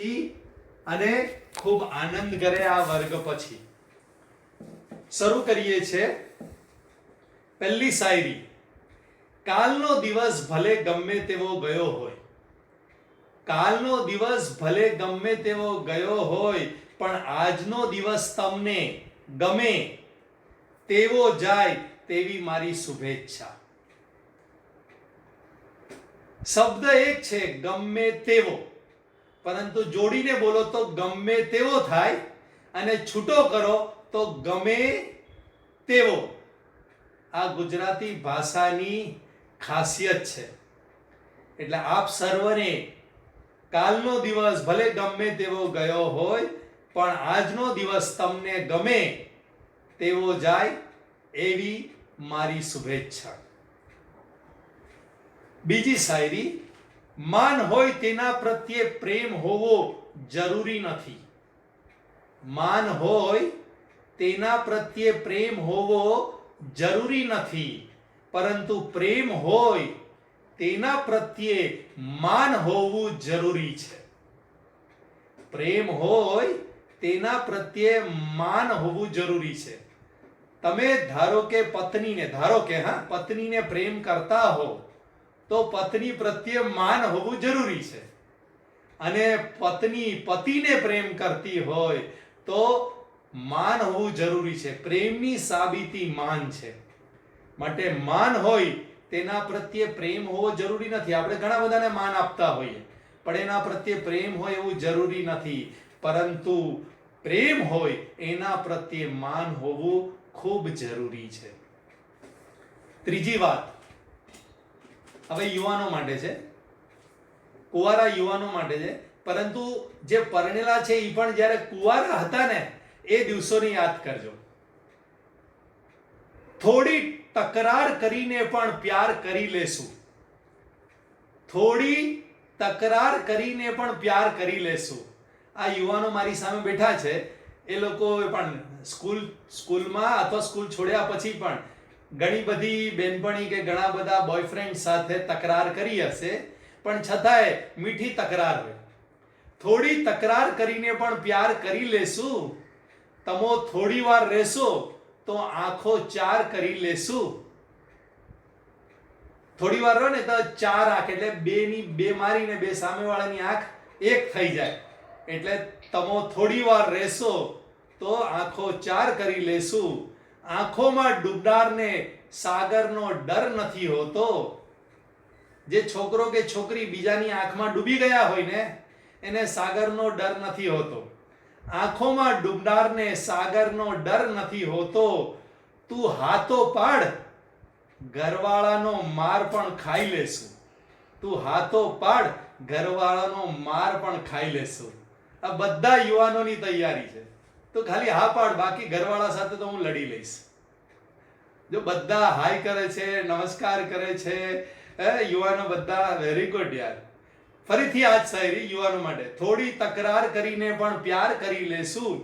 થી અને ખૂબ આનંદ કરે આ વર્ગ પછી. શરૂ કરીએ છે પહેલી શાયરી. કાલનો દિવસ ભલે ગમે તેવો ગયો હોય. કાલનો દિવસ ભલે ગમે તેવો ગયો હોય, પણ આજનો દિવસ તમને ગમે તેવો જાય તેવી મારી શુભેચ્છા. શબ્દ એક છે, ગમે તેવો. પરંતુ જોડીને બોલો તો ગમે તેવો થાય અને છૂટો કરો તો ગમે તેવો. આ ગુજરાતી ભાષાની ખાસિયત છે. એટલે આપ સર્વને કાલનો દિવસ ભલે ગમે તેવો ગયો હોય, પણ આજનો દિવસ તમને ગમે તેવો જાય એવી મારી શુભેચ્છા. બીજી શાયરી માન હોય તેના પ્રત્યે પ્રેમ હોવો જરૂરી નથી. માન હોય તેના પ્રત્યે પ્રેમ હોવો જરૂરી નથી. પરંતુ પ્રેમ હોય તેના પ્રત્યે માન હોવું જરૂરી છે. પ્રેમ હોય તેના પ્રત્યે માન હોવું જરૂરી છે. તમે ધારો કે પત્નીને, ધારો કે, હા, પત્નીને પ્રેમ કરતા હો તો પત્ની પ્રત્યે માન હોવું જરૂરી છે. અને પત્ની પતિને પ્રેમ કરતી હોય તો માન હોવું જરૂરી છે. પ્રેમની સાબિતી માન છે. માટે માન હોય તેના પ્રત્યે પ્રેમ હોવો જરૂરી નથી. આપણે ઘણા બધાને માન આપતા હોઈએ. પણ એના પ્રત્યે પ્રેમ હોય એવું જરૂરી નથી. પરંતુ પ્રેમ હોય એના પ્રત્યે માન હોવું ખૂબ જરૂરી છે. ત્રીજી વાત. હવે યુવાનો માટે છે. કુંવારા યુવાનો માટે છે. પરંતુ જે પરણેલા છે એ પણ જ્યારે કુંવારા હતા ને, એ દિવસોની યાદ કરજો. થોડી તકરાર કરીને પણ પ્યાર કરી લેશું. થોડી તકરાર કરીને પણ પ્યાર કરી લેશું. આ યુવાનો મારી સામે બેઠા છે. એ લોકો પણ સ્કૂલ, સ્કૂલમાં અથવા સ્કૂલ છોડ્યા પછી પણ ઘણી બધી બેનપણી કે ઘણા બધા બોયફ્રેન્ડ સાથે તકરાર કરી હશે, પણ છતાંય મીઠી તકરાર હોય થોડી તકરાર કરીને પણ પ્યાર કરી લેશું. તમો થોડી વાર રહેશો તો આંખો ચાર કરી લેશું. થોડી વાર રહો ને તો ચાર આંખ, એટલે બે ની બે મારીને બે સામેવાળાની આંખ એક થઈ જાય. એટલે તમો થોડી વાર રહેશો તો આંખો ચાર કરી લેશું. આંખોમાં ડૂબનારને સાગરનો ડર નથી હોતો. જે છોકરો કે છોકરી બીજાની આંખમાં ડૂબી ગયા હોય ને, એને સાગરનો ડર નથી હોતો. આંખોમાં ડૂબનારને સાગરનો ડર નથી હોતો. તું હાથો પાડ, ઘરવાળાનો માર પણ ખાઈ લેશું. તું હાથો પાડ, ઘરવાળાનો માર પણ ખાઈ લેશું. આ બધા યુવાનોની તૈયારી છે. તો ખાલી હા પાડ, બાકી ઘરવાળા સાથે તો હું લડી લઈશ. જો બધા હાય કરે છે, નમસ્કાર કરે છે યુવાનો બધા વેરી ગુડ યાર. ફરીથી આજ શાયરી યુવાનો માટે. થોડી તકરાર કરીને પણ પ્યાર કરી લેશું.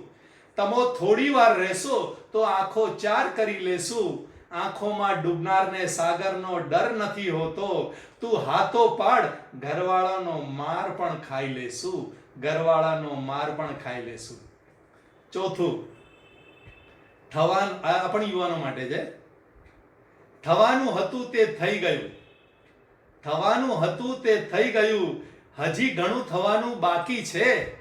તમો થોડી વાર રહેશો તો આંખો ચાર કરી લેશું. આંખોમાં ડૂબનારને સાગરનો ડર નથી હોતો. તું હાથો પાડ, ઘરવાળાનો માર પણ ખાઈ લેશું. ઘરવાળાનો માર પણ ખાઈ લેશું. ચોથું. થવાન પણ યુવાનો માટે છે. થવાનું હતું તે થઈ ગયું. થવાનું હતું તે થઈ ગયું. હજી ઘણું થવાનું બાકી છે.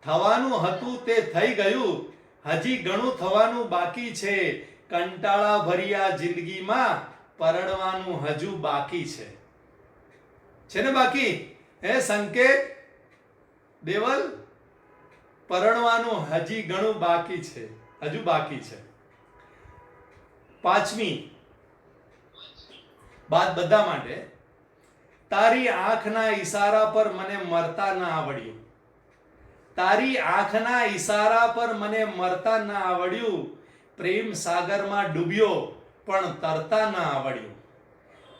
થવાનું હતું તે થઈ ગયું. હજી ઘણું થવાનું બાકી છે. કંટાળા ભર્યા જિંદગીમાં પરણવાનું હજુ બાકી છે. છે ને બાકી? હે સંકેત? દેવલ? પરણવાનું હજી ઘણું બાકી છે. હજુ બાકી છે. પાંચમી. બાદ બધા માટે. તારી આંખના ઈશારા પર મને મરતા ના આવડ્યું. તારી આંખના ઈશારા પર મને મરતા ના આવડ્યું. પ્રેમ સાગરમાં ડૂબ્યો, પણ તરતા ના આવડ્યું.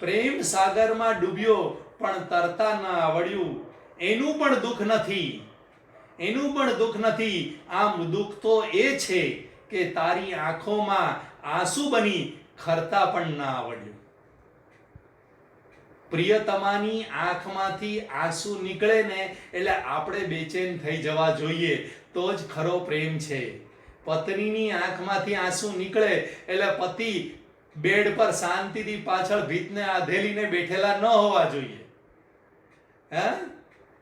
પ્રેમ સાગરમાં ડૂબ્યો, પણ તરતા ના આવડ્યું. એનું પણ દુઃખ નથી. એનું પણ દુઃખ નથી. આમ દુઃખ તો એ છે કે તારી આંખોમાં આંસુ બની ખરતા પણ ના આવડ્યું. પ્રિયતમાની આંખમાંથી આંસુ નીકળે ને એટલે આપણે બેચેન થઈ જવા જોઈએ. તો જ ખરો પ્રેમ છે. પત્નીની આંખમાંથી આંસુ નીકળે એટલે પતિ બેડ પર શાંતિથી પાછળ ભીતને આધેલીને બેઠેલા ન હોવા જોઈએ. હે?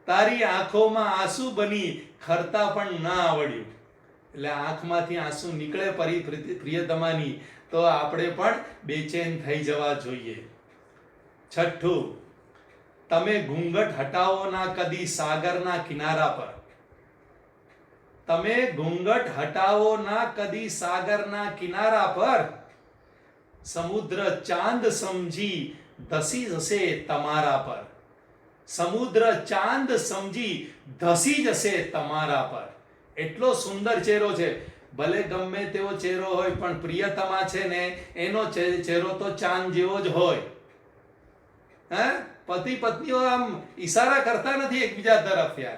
તારી આંખોમાં આંસુ બની ખરતા પણ ના આવડ્યું. એટલે આંખમાંથી આંસુ નીકળે પરી પ્રિયતમાની, તો આપણે પણ બેચેન થઈ જવા જોઈએ. છઠ્ઠું, તમે ઘૂંઘટ હટાવો ના કદી સાગરના કિનારા પર. તમે ઘૂંઘટ હટાવો ના કદી સાગરના કિનારા પર. સમુદ્ર ચાંદ સમજી ધસી જશે તમારા પર. સમુદ્ર ચાંદ સમજી ધસી જશે તમારા પર. એટલો સુંદર ચહેરો છે. ભલે ગમે તેવો ચહેરો હોય, પણ પ્રિયતમા છે ને, એનો ચહેરો તો ચાંદ જેવો જ હોય. હે? પતિ પત્નીઓ આમ ઈશારા કરતા નથી એકબીજા તરફ યાર.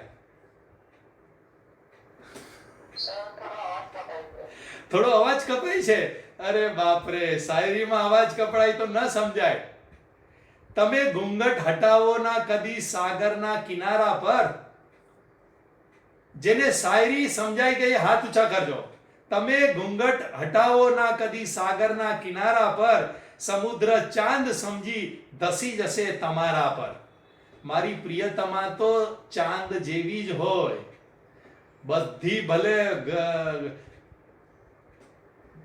થોડો અવાજ કપાય છે. અરે બાપરે, શાયરીમાં અવાજ કપડાય તો ન સમજાય. તમે ઘૂંઘટ હટાવો ના કદી સાગરના કિનારા પર. જેને શાયરી સમજાઈ ગઈ, હાથ ઊંચા કરજો. તમે ઘૂંઘટ હટાવો ના કદી સાગરના કિનારા પર. સમુદ્ર ચાંદ સમજી ધસી જશે તમારા પર. મારી પ્રિયતમા તો ચાંદ જેવી જ હોય. બધી ભલે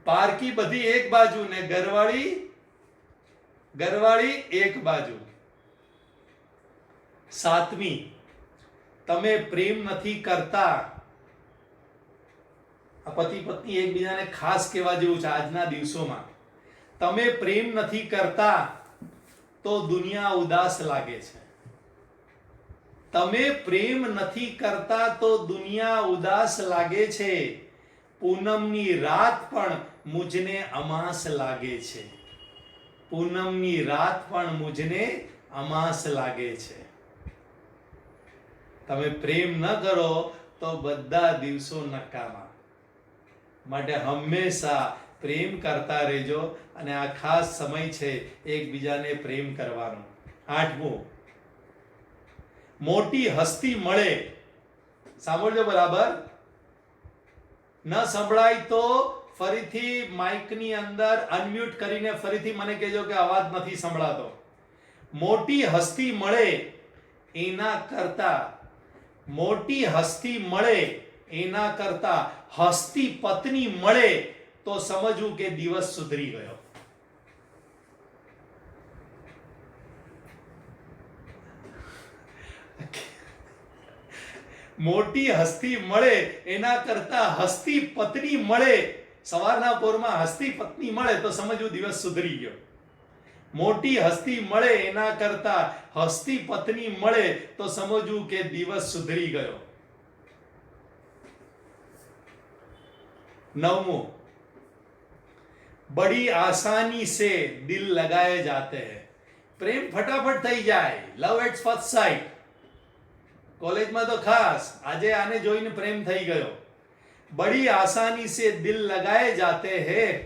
પારકી બધી એક બાજુ ને ઘરવાળી ઘરવાળી એક બાજુ. સાતમી, તમે પ્રેમ નથી કરતા. પતિ પત્ની એકબીજાને ખાસ કહેવા જેવું છે આજના દિવસોમાં. તમે પ્રેમ નથી કરતા તો દુનિયા ઉદાસ લાગે છે. તમે પ્રેમ નથી કરતા તો દુનિયા ઉદાસ લાગે છે. પૂનમની રાત પણ મુજને અમાસ લાગે છે. પૂનમની રાત પણ મુજને અમાસ લાગે છે. તમે પ્રેમ ન કરો તો બધા દિવસો નકામા. માટે હંમેશા પ્રેમ કરતા રહેજો અને આ ખાસ સમય છે એકબીજાને પ્રેમ કરવાનો. આઠમું, મોટી હસ્તી મળે. સાંભળજો બરાબર. ન સંભળાય તો ફરીથી માઇકની અંદર અનમ્યુટ કરીને ફરીથી મને કહેજો કે અવાજ નથી સંભળાતો. મોટી હસ્તી મળે એના કરતા, મોટી હસ્તી મળે એના કરતા, હસ્તી પત્ની મળે તો સમજવું કે દિવસ સુધરી ગયો. મોટી હસ્તી મળે એના કરતા હસ્તી પત્ની મળે સવારના પોરમાં હસ્તી પત્ની મળે તો સમજવું દિવસ સુધરી ગયો. મોટી હસ્તી મળે એના કરતા હસ્તી પત્ની મળે તો સમજવું કે દિવસ સુધરી ગયો. નવમું, બડી આસાની સે દિલ લગાએ જાતે હૈ. પ્રેમ ફટાફટ થઈ જાય લવ એટ ફર્સ્ટ સાઈટ કોલેજમાં તો ખાસ, આજે આને જોઈને પ્રેમ થઈ ગયો. બड़ी आसानी से दिल लगाए जाते हैं,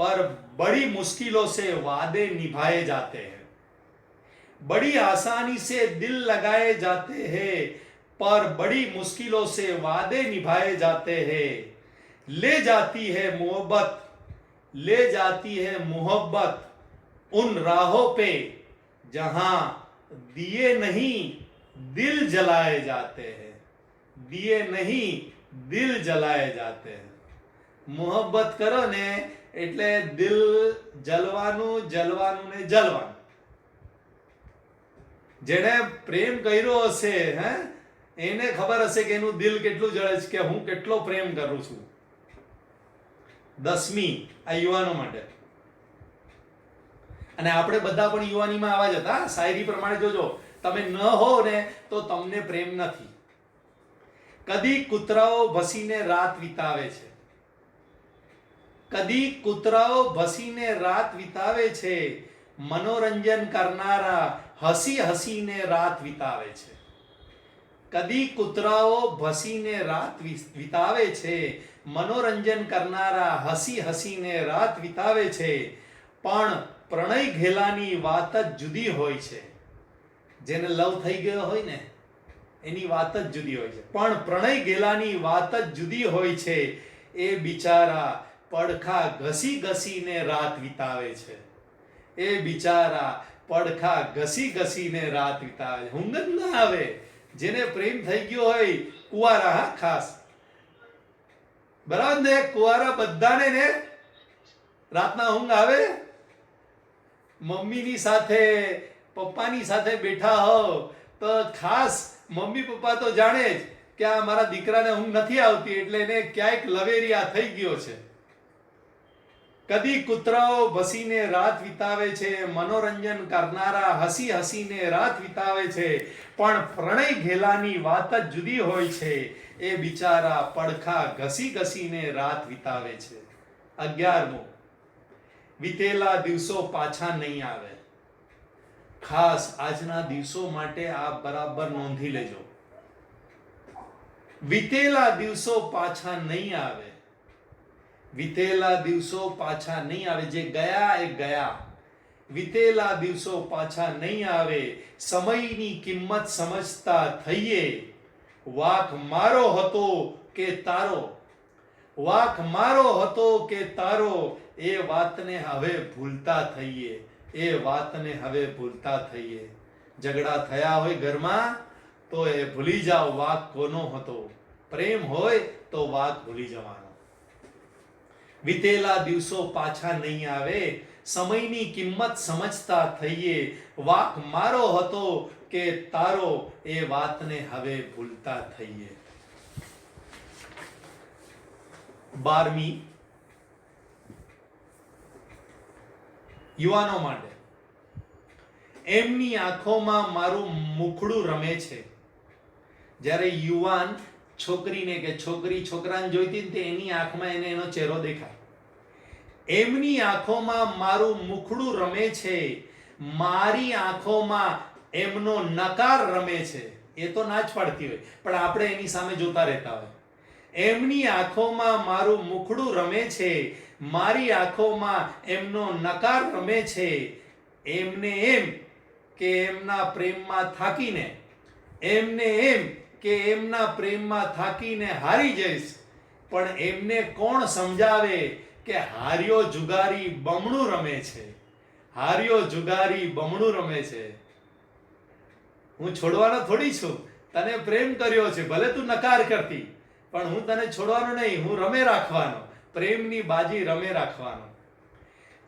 पर बड़ी मुश्किलों से वादे निभाए जाते हैं। बड़ी आसानी से दिल लगाए जाते हैं, पर बड़ी मुश्किलों से वादे निभाए जाते हैं। ले जाती है मोहब्बत, ले जाती है मोहब्बत उन राहों पे जहाँ दिए नहीं दिल जलाए जाते हैं। दिए नहीं દિલ જલાએ જાતે. મોહબ્બત કરો ને એટલે દિલ જલવાનું જલવાનું ને જલવાનું. જેણે પ્રેમ કર્યો હશે, હે, એને ખબર હશે કે એનું દિલ કેટલું જળે છે કે હું કેટલો પ્રેમ કરું છું. દસમી, આ યુવાનો માટે. અને આપણે બધા પણ યુવાનીમાં આવા જ હતા. શાયરી પ્રમાણે જોજો, તમે ન હો ને તો તમને પ્રેમ નથી. કદી કૂતરાઓ ભસીને રાત વિતાવે છે? કદી કૂતરાઓ ભસીને રાત વિતાવે છે? મનોરંજન કરનારા હસી હસીને રાત વિતાવે છે. કદી કૂતરાઓ ભસીને રાત વિતાવે છે? મનોરંજન કરનારા હસી હસીને રાત વિતાવે છે. પણ પ્રણય ઘેલાની વાત જ જુદી હોય છે. જેને લવ થઈ ગયો હોય ને એની વાત જ જુદી હોય છે. પણ પ્રણય ગેલાની વાત જ જુદી હોય છે. એ બિચારા પડખા ઘસી ઘસીને રાત વિતાવે છે. એ બિચારા પડખા ઘસી ઘસીને રાત વિતાવે છે. ઊંઘ ના આવે. જેને પ્રેમ થઈ ગયો હોય, કુવારા, હા, ખાસ. બરાબર ને? કુવારા બધાને ને રાતના ઊંઘ આવે? મમ્મીની સાથે, પપ્પાની સાથે બેઠા હો તો ખાસ મમ્મી પપ્પા તો જાણે જ કે આ મારા દીકરાને ઊંઘ નથી આવતી એટલે એને ક્યાંક લવેરિયા થઈ ગયો છે. કદી કૂતરાઓ ભસીને રાત વિતાવે છે, મનોરંજન કરનારા હસી હસીને રાત વિતાવે છે, પણ પ્રણય ઘેલાની વાત જ જુદી હોય છે, એ બિચારા પડખા ઘસી ઘસીને રાત વિતાવે છે. અગિયારમો, વીતેલા દિવસો પાછા નહીં આવે. ખાસ આજના દિવસો માટે આ બરાબર નોંધી લેજો. વીતેલા દિવસો પાછા નહીં આવે. વીતેલા દિવસો પાછા નહીં આવે. જે ગયા એ ગયા. વીતેલા દિવસો પાછા નહીં આવે. સમયની કિંમત સમજતા થઈએ. વાક મારો હતો કે તારો? વાક મારો હતો કે તારો? એ વાતને હવે ભૂલતા થઈએ. એ વાતને હવે ભૂલતા થઈએ. ઝઘડા થયા હોય ઘરમાં, તો એ ભૂલી જાઓ વાત કોનો હતો. પ્રેમ હોય તો વાત ભૂલી જવાનો. વીતેલા દિવસો પાછા નહીં આવે, સમયની કિંમત સમજતા થઈએ. વાક મારો હતો કે તારો, એ વાતને હવે ભૂલતા થઈએ. બારમી યુવાનો માટે. એમની આંખોમાં મારું મુખડું રમે છે. જ્યારે યુવાન છોકરીને કે છોકરી છોકરાને જોઈતી ને એની આંખમાં એને એનો ચહેરો દેખાય. એમની આંખોમાં મારું મુખડું રમે છે. મારી આંખોમાં એમનો નકાર રમે છે. એ તો ના જ પાડતી હોય, પણ આપણે એની સામે જોતા રહેતા હોય. એમની આંખોમાં મારું મુખડું રમે છે. મારી આંખોમાં એમનો નકાર રમે છે. એમને એમ કે એમના પ્રેમમાં થાકીને, એમને એમ કે એમના પ્રેમમાં થાકીને હારી જઈશ. પણ એમને કોણ સમજાવે કે હાર્યો જુગારી બમણું રમે છે? હાર્યો જુગારી બમણું રમે છે. હું છોડવાનો થોડી છું. તને પ્રેમ કર્યો છે, ભલે તું નકાર કરતી, પણ હું તને છોડવાનો નહીં, હું રમે રાખવાનો. પ્રેમની બાજી રમે રાખવાનો.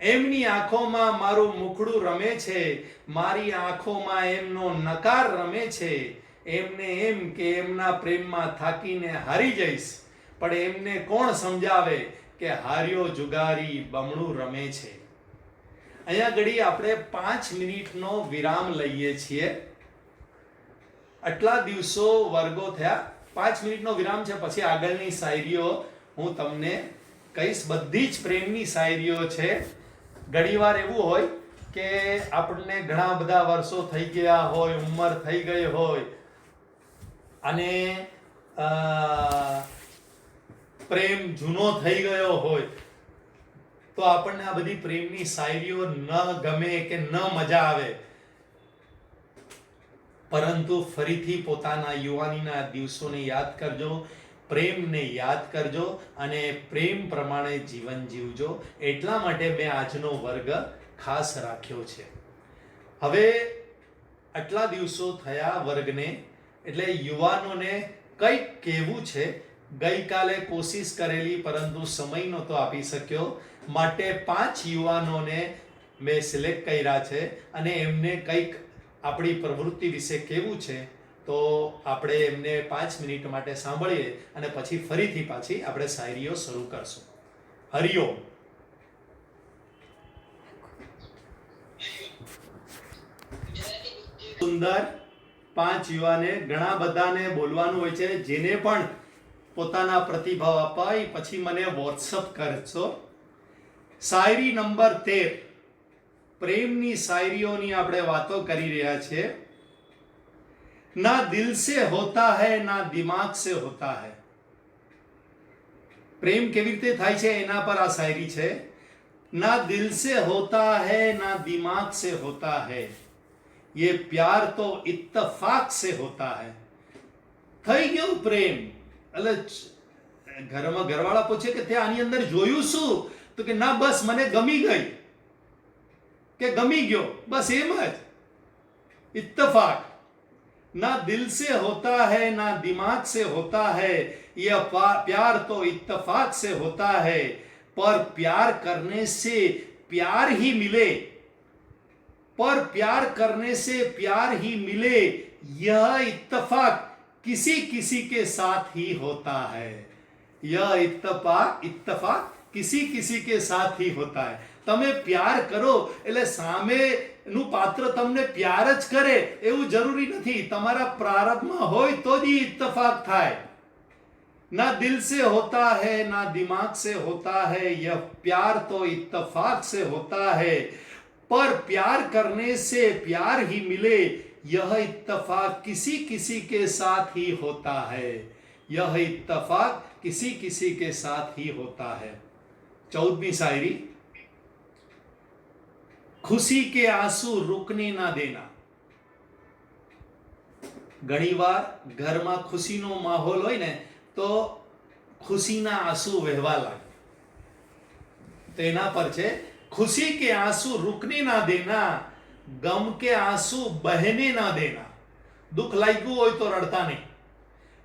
એમની આંખોમાં મારું મુખડું રમે છે, મારી આંખોમાં એમનો નકાર રમે છે. એમને એમ કે એમના પ્રેમમાં થાકીને હારી જઈશ, પણ એમને કોણ સમજાવે કે હાર્યો જુગારી બમણું રમે છે? અહીંયા ઘડી આપણે પાંચ મિનિટનો વિરામ લઈએ છીએ. આટલા દિવસો વર્ગો થયા. પાંચ મિનિટનો વિરામ છે, પછી આગળની શાયરીઓ હું તમને કહીશ બધી જ પ્રેમની શાયરીઓ છે. ઘણીવાર એવું હોય કે આપણને ઘણા બધા વર્ષો થઈ ગયા હોય, ઉંમર થઈ ગઈ હોય અને પ્રેમ જૂનો થઈ ગયો હોય તો આપણને આ બધી પ્રેમની શાયરીઓ ન ગમે કે ન મજા આવે. પરંતુ ફરીથી પોતાના યુવાનીના દિવસોને યાદ કરજો. પ્રેમને યાદ કરજો અને પ્રેમ પ્રમાણે જીવન જીવજો. એટલા માટે મેં આજનો વર્ગ ખાસ રાખ્યો છે. હવે આટલા દિવસો થયા વર્ગને, એટલે યુવાનોને કંઈક કહેવું છે. ગઈકાલે કોશિશ કરેલી, પરંતુ સમય નહોતો આપી શક્યો. માટે પાંચ યુવાનોને મેં સિલેક્ટ કર્યા છે અને એમને કંઈક આપણી પ્રવૃત્તિ વિશે કેવું છે. તો આપણે એમને પાંચ મિનિટ માટે સાંભળીએ અને પછી ફરીથી પાછી આપણે શાયરીઓ શરૂ કરશું. હરિઓમ સુંદર પાંચ યુવાને ઘણા બધાને બોલવાનું હોય છે, જેને પણ પોતાના પ્રતિભાવ અપાય. પછી મને વોટ્સઅપ કરશો શાયરી નંબર તેર. પ્રેમની શાયરીઓની આપણે વાતો કરી રહ્યા છીએ. ના દિલ સે હોતા હૈ ના દિમાગ સે હોતા હૈ પ્રેમ કેવી રીતે થાય છે એના પર આ શાયરી છે ના દિલ સે હોતા હૈ ના દિમાગ સે હોતા હૈ ये प्यार तो इत्तफाक से होता है થઈ ગયું પ્રેમ એટલે ચ- ઘરમાં ઘરવાળા પૂછે કે તે આની અંદર જોયું શું તો કે ના બસ મને ગમી ગઈ કે ગમી ગયો બસ એમ જ इत्तफाक ना दिल से होता है ना दिमाग से होता है यह पा- प्यार तो इत्तफाक से होता है पर प्यार करने से प्यार ही मिले पर प्यार करने से प्यार ही मिले यह इत्तफाक किसी किसी के साथ ही होता है यह इत्तफाक इत्तफाक કિસી કિસી કે સાથ ही होता है તમે પ્યાર કરો એટલે સામેનું પાત્ર તમને પ્યાર જ કરે એવું જરૂરી નથી તમારા પ્રારબ્ધમાં હોય તો જ ઈ ઇત્તફાક થાય ना दिल से होता है ना दिमाग से होता है यह प्यार तो इत्तफाक से होता है पर प्यार करने से प्यार ही मिले यह इत्तफाक किसी किसी के साथ ही होता है यह इत्तफाक किसी किसी के साथ ही होता है चौदहवीं शायरी ખુશી કે આંસુ રૂકને ના દેના ઘણીવાર ઘરમાં ખુશીનો માહોલ હોય ને તો ખુશીના આંસુ વહેવા લાગે તેના પર છે ખુશી કે આંસુ રૂકને ના દેના ગમ કે આંસુ બહેને ના દેના દુઃખ લાગ્યું હોય તો રડતા નહીં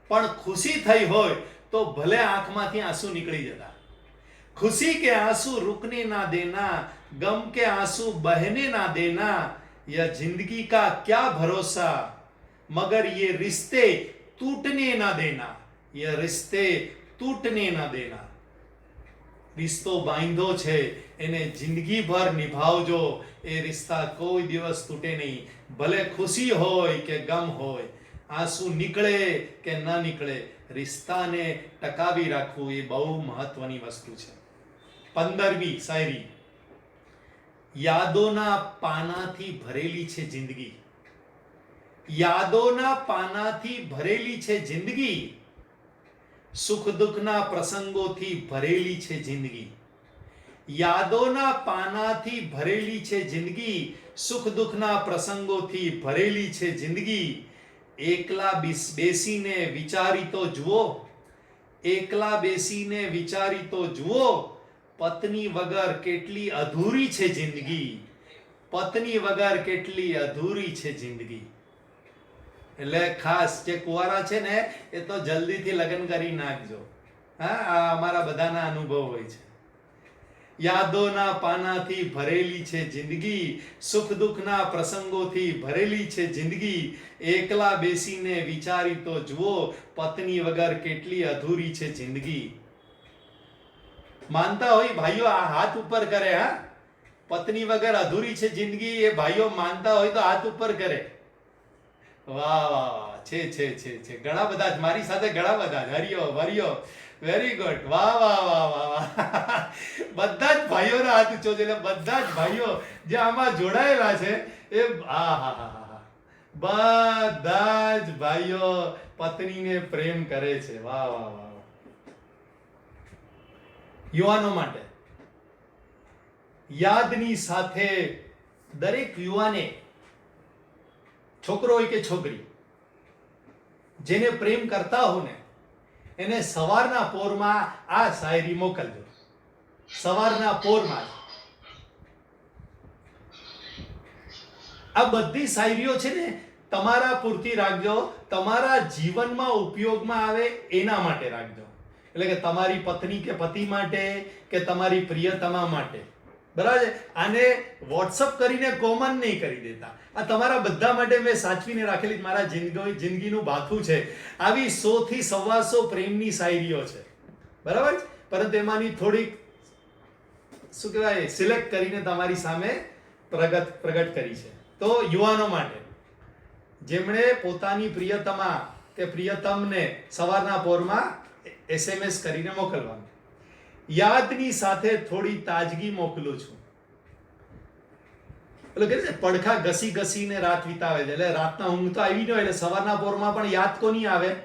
પણ ખુશી થઈ હોય તો ભલે આંખમાંથી આંસુ નીકળી જતા खुशी के आंसू रुकने ना देना गम के आंसू बहने ना देना यह जिंदगी का क्या भरोसा मगर ये रिश्ते टूटने ना देना यह रिश्ते टूटने ना देना રિશ્તો બાંધો છે એને જિંદગીભર નિભાવજો એ રિશ્તા કોઈ દિવસ તૂટે નહીં ભલે ખુશી હોય કે ગમ હોય આંસુ નીકળે કે ન નીકળે રિશ્તાને ટકાવી રાખવું એ બહુ મહત્વની વસ્તુ છે પંદરમી શાયરી. યાદોના પાનાથી ભરેલી છે જિંદગી. યાદોના પાનાથી ભરેલી છે જિંદગી. સુખ દુઃખના પ્રસંગોથી ભરેલી છે જિંદગી. યાદોના પાનાથી ભરેલી છે જિંદગી. સુખ દુઃખના પ્રસંગોથી ભરેલી છે જિંદગી. એકલા બેસ- બેસીને વિચારી તો જુઓ. એકલા બેસીને વિચારી તો જુઓ. પત્ની વગર કેટલી અધૂરી છે જિંદગી? પત્ની વગર કેટલી અધૂરી છે જિંદગી? એટલે ખાસ જે કુંવારા છે ને, એ તો જલ્દીથી લગ્ન કરી નાખજો. હા, આ અમારા બધાના અનુભવ હોય છે. યાદોના પાનાથી ભરેલી છે જિંદગી, સુખ દુઃખના પ્રસંગોથી ભરેલી છે જિંદગી. એકલા બેસીને વિચારી તો જુઓ, પત્ની વગર કેટલી અધૂરી છે જિંદગી. માનતા હોય, ભાઈઓ આ હાથ ઉપર કરે, હા? પત્ની વગર અધૂરી છે જિંદગી, એ ભાઈઓ માનતા હોય તો હાથ ઉપર કરે. વાહ વાહ છે છે છે છે. ઘણા બધા જ, મારી સાથે ઘણા બધા જ. હરિયો હરિયો વેરી ગુડ વાહ વાહ વાહ વાહ વાહ. બધા જ ભાઈઓના હાથ ઊંચો છે, એટલે બધા જ ભાઈઓ જે આમાં જોડાયેલા છે, એ હા હા હા હા. બધા જ ભાઈઓ પત્નીને પ્રેમ કરે છે. વાહ વાહ વાહ. યુવાનો માટે. યાદની સાથે દરેક યુવાને છોકરો હોય કે છોકરી, જેને પ્રેમ કરતા હો ને, એને સવારના પોરમાં આ શાયરી મોકલજો. સવારના પોરમાં આ બધી શાયરીઓ છે ને, તમારા પૂરતી રાખજો, તમારા જીવનમાં ઉપયોગમાં આવે એના માટે રાખજો. એટલે કે તમારી પત્ની કે પતિ માટે કે તમારી પ્રિયતમા માટે. બરાબર છે? આને વોટ્સઅપ કરીને કોમન નહીં કરી દેતા. આ તમારા બધા માટે મેં સાચવીને રાખેલી મારા જિંદગી જિંદગીનું બાથું છે. આવી સો થી સવાસો પ્રેમની શાયરીઓ છે. બરાબર છે? પરંતુ એમાંની થોડીક, શું કહેવાય, સિલેક્ટ કરીને તમારી સામે પ્રગટ પ્રગટ કરી છે. તો યુવાનો માટે, જેમણે પોતાની પ્રિયતમા કે પ્રિયતમને સવારના પોરમાં એસએમએસ કરીને મોકલવાનું. યાદની સાથે થોડી તાજગી મોકલું છું. એટલે કે છે? પડખા ઘસી ઘસીને રાત વિતાવે છે. એટલે રાતના ઊંઘ તો આવી ન હોય, એટલે સવારના પોરમાં પણ યાદ કોની આવે?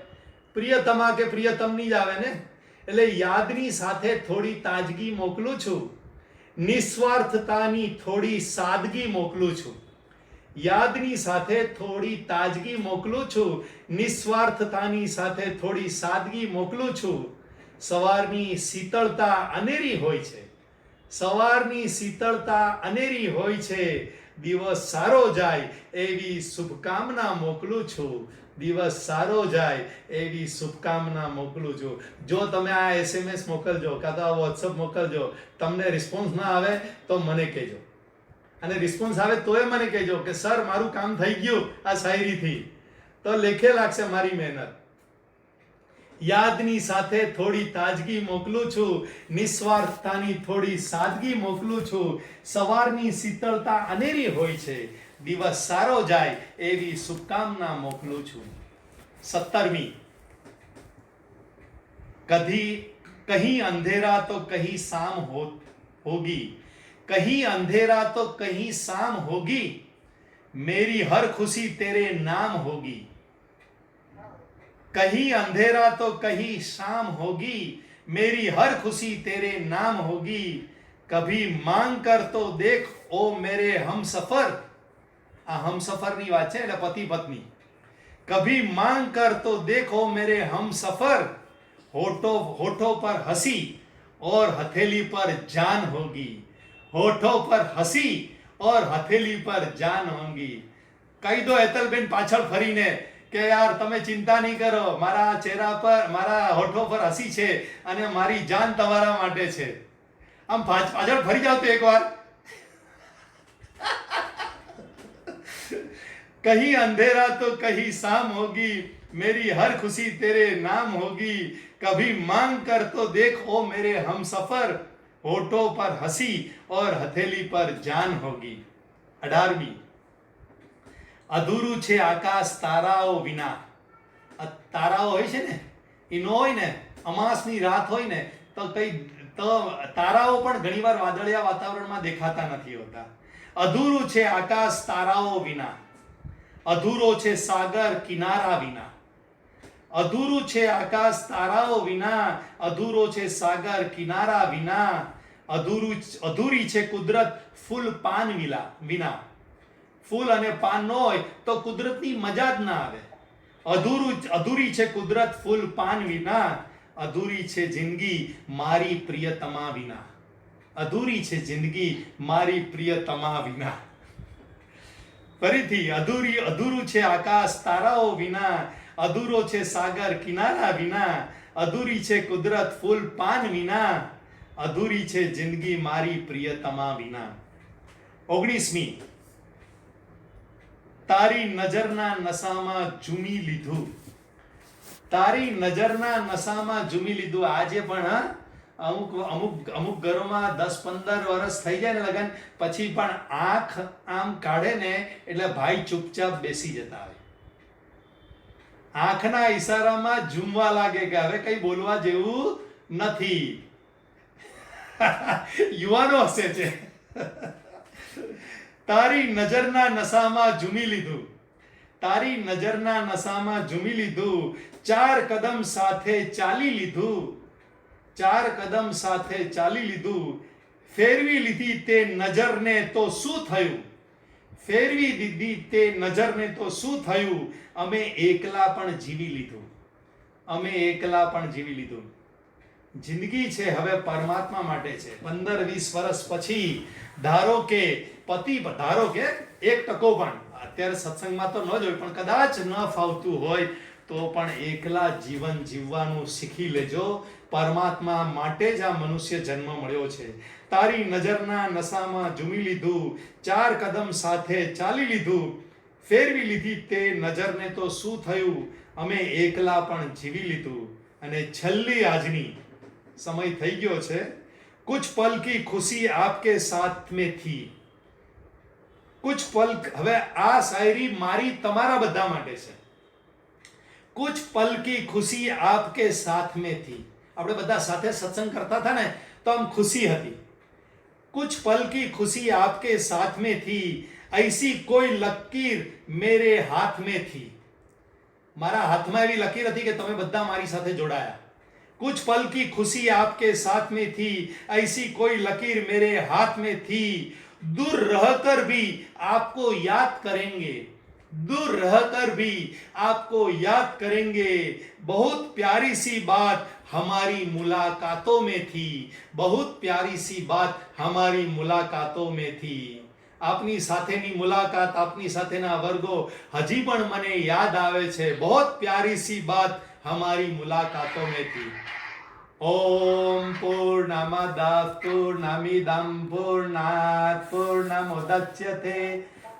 પ્રિયતમા કે પ્રિયતમની જ આવે ને? એટલે યાદની સાથે થોડી તાજગી મોકલું છું. નિસ્વાર્થતાની થોડી સાદગી મોકલું છું. યાદની સાથે થોડી તાજગી મોકલું છું. નિસ્વાર્થતાની સાથે થોડી સાદગી મોકલું છું. સવારની શીતળતા અનેરી હોય છે. સવારની શીતળતા અનેરી હોય છે. દિવસ સારો જાય એવી શુભકામના મોકલું છું. દિવસ સારો જાય એવી શુભકામના મોકલું છું. જો તમે આ એસએમએસ મોકલજો કાં તો વોટ્સઅપ મોકલજો, તમને રિસ્પોન્સ ના આવે તો મને કહેજો. અને રિસ્પોન્સ આવે તોય મને કહેજો કે, સર, મારું કામ થઈ ગયું આ શાયરીથી. તો લેખે લાગશે મારી મહેનત. યાદની સાથે થોડી તાજગી મોકલું છું, નિસ્વાર્થતાની થોડી સાદગી મોકલું છું. સવારની શીતળતા અનેરી હોય છે, દિવસ સારો જાય એવી શુભકામના મોકલું છું. સત્તરમી. કદી કહી અંધેરા તો કહી શામ હોગી. कहीं अंधेरा तो कहीं शाम होगी मेरी हर खुशी तेरे नाम होगी कहीं अंधेरा तो कहीं शाम होगी मेरी हर खुशी तेरे नाम होगी कभी मांग कर तो देख ओ मेरे हम सफर આ હમ સફરની વાત છે એટલે પતિ પત્ની કભી માંગ કર તો દેખો મેરે હમ સફર होठों होठों पर हंसी और हथेली पर जान होगी होठों पर हंसी और हथेली પર જાન હોંગી કહી દો હેતલબેન પાછળ ફરીને કે યાર તમે ચિંતા નહીં કરો મારા ચહેરા પર મારા હોઠો પર હસી છે અને મારી જાન તમારા માટે છે આમ પાછ- પાછળ ફરી જાવ તો એકવાર कहीं अंधेरा तो कहीं शाम होगी मेरी हर खुशी तेरे नाम होगी कभी मांग कर तो देख ओ मेरे हम सफर होठों पर हंसी और हथेली पर जान होगी અઢારમી અધૂરું છે આકાશ તારાઓ વિના આ તારાઓ હોય છે ને એ નો હોય ને અમાસની રાત હોય ને તો કઈ તો તારાઓ પણ ઘણીવાર વાદળિયા વાતાવરણમાં દેખાતા નથી હોતા અધૂરું છે આકાશ તારાઓ વિના અધૂરો છે સાગર કિનારા વિના અધૂરું છે આકાશ તારાઓ વિના, અધૂરો છે સાગર કિનારા વિના. અધૂરું અધૂરી છે કુદરત ફૂલ પાન વિલા વિના. ફૂલ અને પાન ન હોય તો કુદરતની મજા જ ના આવે. અધૂરું અધૂરી છે કુદરત ફૂલ પાન વિના. અધૂરી છે જિંદગી મારી પ્રિયતમા વિના. અધૂરી છે જિંદગી મારી પ્રિયતમા વિના. ફરીથી, અધૂરી અધૂરું છે આકાશ તારાઓ વિના. અધૂરો છે સાગર કિનારા વિના, અધૂરી છે કુદરત ફૂલ પાન વિના, અધૂરી છે જિંદગી મારી પ્રિયતમા વિના. ઓગણીસમી, તારી નજરના નશામાં ઝૂમી લીધું. તારી નજરના નશામાં ઝૂમી લીધું. આજે પણ અમુક અમુક અમુક ઘરોમાં દસ પંદર વર્ષ થઈ જાય ને લગન, પછી પણ આંખ આમ કાઢે ને એટલે ભાઈ ચૂપચાપ બેસી જતા હોય. આંખના ઈશારામાં ઝૂમવા લાગે કે હવે કઈ બોલવા જેવું નથી. યુવાનો હશે છે તારી નજરના નશામાં ઝૂમી લીધું. તારી નજરના નશામાં ઝૂમી લીધું. ચાર કદમ સાથે ચાલી લીધું. ચાર કદમ સાથે ચાલી લીધું. ફેરવી લીધી તે નજરને તો શું થયું? ફેરવી દીધી તે નજરને તો શું થયું? અમે એકલા પણ જીવી લીધું. અમે એકલા પણ જીવી લીધું. જિંદગી છે હવે પરમાત્મા માટે છે. પંદર વીસ વર્ષ પછી, ધારો કે પતિ, ધારો કે એક ટકો પણ, અત્યારે સત્સંગમાં તો ન જ હોય, પણ કદાચ ન ફાવતું હોય, તો પણ એકલા જીવન જીવવાનું શીખી લેજો. પરમાત્મા માટે જ આ મનુષ્ય જન્મ મળ્યો છે. તારી નજરના નશામાં ઝૂમી લીધું, ચાર કદમ સાથે ચાલી લીધું. ફેરવી લીધી તે નજરને તો શું થયું? અમે એકલા પણ જીવી લીધું. અને છેલ્લી આજની, સમય થઈ ગયો છે. કુછ પલ કી ખુશી આપકે સાથ મેં થી. કુછ પલ હવે આ શાયરી મારી તમારા બધા માટે છે. કુછ પલ કી ખુશી આપકે સાથ મેં થી. આપણે બધા સાથે સત્સંગ કરતા હતા ને, તો આમ ખુશી હતી. कुछ पल की खुशी आपके साथ में थी ऐसी कोई लकीर मेरे हाथ में थी મારા હાથમાં એવી લકીર હતી કે તમે બધા મારી સાથે જોડાયા कुछ पल की खुशी आपके साथ में थी ऐसी कोई लकीर मेरे हाथ में थी दूर रहकर भी आपको याद करेंगे दूर रहकर भी आपको याद करेंगे बहुत प्यारी सी बात हमारी मुलाकातों में थी बहुत प्यारी सी बात हमारी मुलाकातों में थी આપની સાથેની મુલાકાત આપની સાથેના વર્ગો હજી પણ મને યાદ આવે છે बहुत प्यारी सी बात हमारी मुलाकातों में थी ॐ पूर्णमदः पूर्णमिदं पूर्णात् पूर्णमुदच्यते